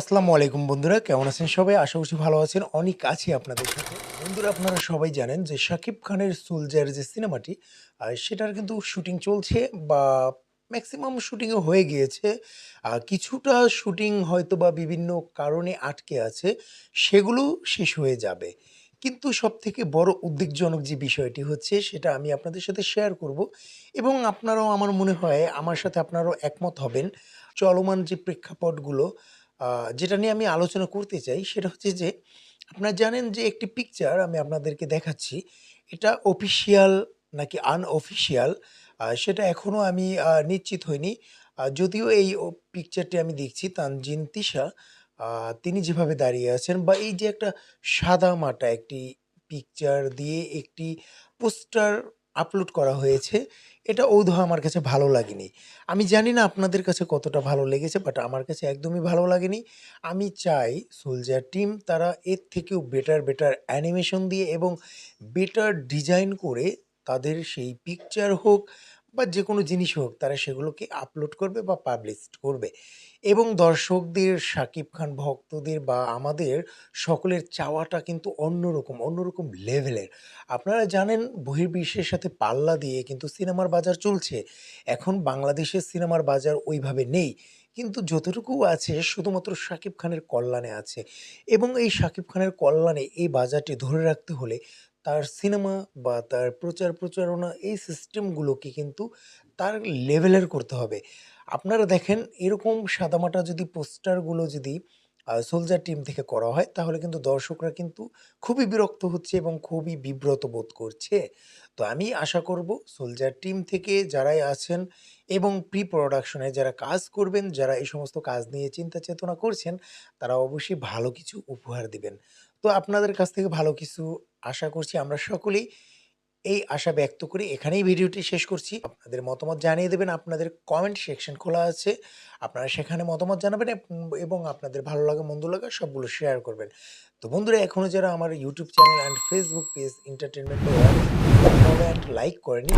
আসসালামু আলাইকুম বন্ধুরা, কেমন আছেন সবাই? আশা করছি ভালো আছেন। অনেক আছি আপনাদের সাথে। বন্ধুরা, আপনারা সবাই জানেন যে শাকিব খানের সোলজার যে সিনেমাটি সেটার কিন্তু শুটিং চলছে বা ম্যাক্সিমাম শুটিংও হয়ে গিয়েছে। কিছুটা শুটিং হয়তো বা বিভিন্ন কারণে আটকে আছে, সেগুলো শেষ হয়ে যাবে। কিন্তু সব থেকে বড় উদ্বেগজনক যে বিষয়টি হচ্ছে, সেটা আমি আপনাদের সাথে শেয়ার করব এবং আপনারাও আমার মনে হয়, আমার সাথে আপনারাও একমত হবেন। চলমান যে প্রেক্ষাপটগুলো যেটা নিয়ে আমি আলোচনা করতে চাই সেটা হচ্ছে যে, আপনারা জানেন যে একটি পিকচার আমি আপনাদেরকে দেখাচ্ছি। এটা অফিসিয়াল নাকি আনঅফিসিয়াল সেটা এখনও আমি নিশ্চিত হইনি। যদিও এই পিকচারটি আমি দেখছি, তানজিন তিশা তিনি যেভাবে দাঁড়িয়ে আছেন বা এই যে একটা সাদা মাটা একটি পিকচার দিয়ে একটি পোস্টার আপলোড করা হয়েছে, এটা ঔধ আমার কাছে ভালো লাগেনি। আমি জানি না আপনাদের কাছে কতটা ভালো লেগেছে বাট আমার কাছে একদমই ভালো লাগেনি। আমি চাই সোলজার টিম তারা এর থেকেও বেটার বেটার অ্যানিমেশন দিয়ে এবং বেটার ডিজাইন করে তাদের সেই পিকচার হোক বা যে কোনো জিনিস হোক, তারা সেগুলোকে আপলোড করবে বা পাবলিশ করবে। এবং দর্শকদের শাকিব খান ভক্তদের বা আমাদের সকলের চাওয়াটা কিন্তু অন্যরকম অন্যরকম লেভেলের আপনারা জানেন, বহির্বিশ্বের সাথে পাল্লা দিয়ে কিন্তু সিনেমার বাজার চলছে। এখন বাংলাদেশের সিনেমার বাজার ওইভাবে নেই। কিন্তু যতটুকু আছে, শুধুমাত্র শাকিব খানের কল্যাণে আছে। এবং এই শাকিব খানের কল্যাণে এই বাজারটি ধরে রাখতে হলে তার সিনেমা বা তার প্রচার প্রচারণা এই সিস্টেমগুলোকে কিন্তু তার লেভেলের করতে হবে। আপনারা দেখেন এরকম সাদামাটা যদি পোস্টারগুলো যদি সোলজার টিম থেকে করা হয়, তাহলে কিন্তু দর্শকরা কিন্তু খুবই বিরক্ত হচ্ছে এবং খুবই বিব্রত বোধ করছে। তো আমি আশা করব সোলজার টিম থেকে যারাই আছেন এবং প্রি প্রোডাকশনে যারা কাজ করবেন, যারা এই সমস্ত কাজ নিয়ে চিন্তা চেতনা করছেন, তারা অবশ্যই ভালো কিছু উপহার দিবেন। তো আপনাদের কাছ থেকে ভালো কিছু আশা করছি আমরা সকলেই এই আশা ব্যক্ত করে এখানেই ভিডিওটি শেষ করছি। আপনাদের মতামত জানিয়ে দেবেন, আপনাদের কমেন্ট সেকশন খোলা আছে। আপনারা সেখানে মতামত জানাবেন এবং আপনাদের ভালো লাগা, মন্দ লাগা সবগুলো শেয়ার করবেন। তো বন্ধুরা এখনও যারা আমার YouTube channel and Facebook page entertainment follow and like করেনি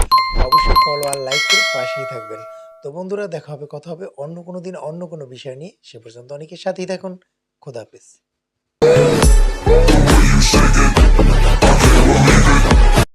অবশ্যই ফলো আর লাইক করে পাশেই থাকবেন। তো বন্ধুরা, দেখা হবে, কথা হবে অন্য কোনো দিন, অন্য কোনো বিষয় নিয়ে। সে পর্যন্ত অনেকের সাথেই থাকুন। খোদা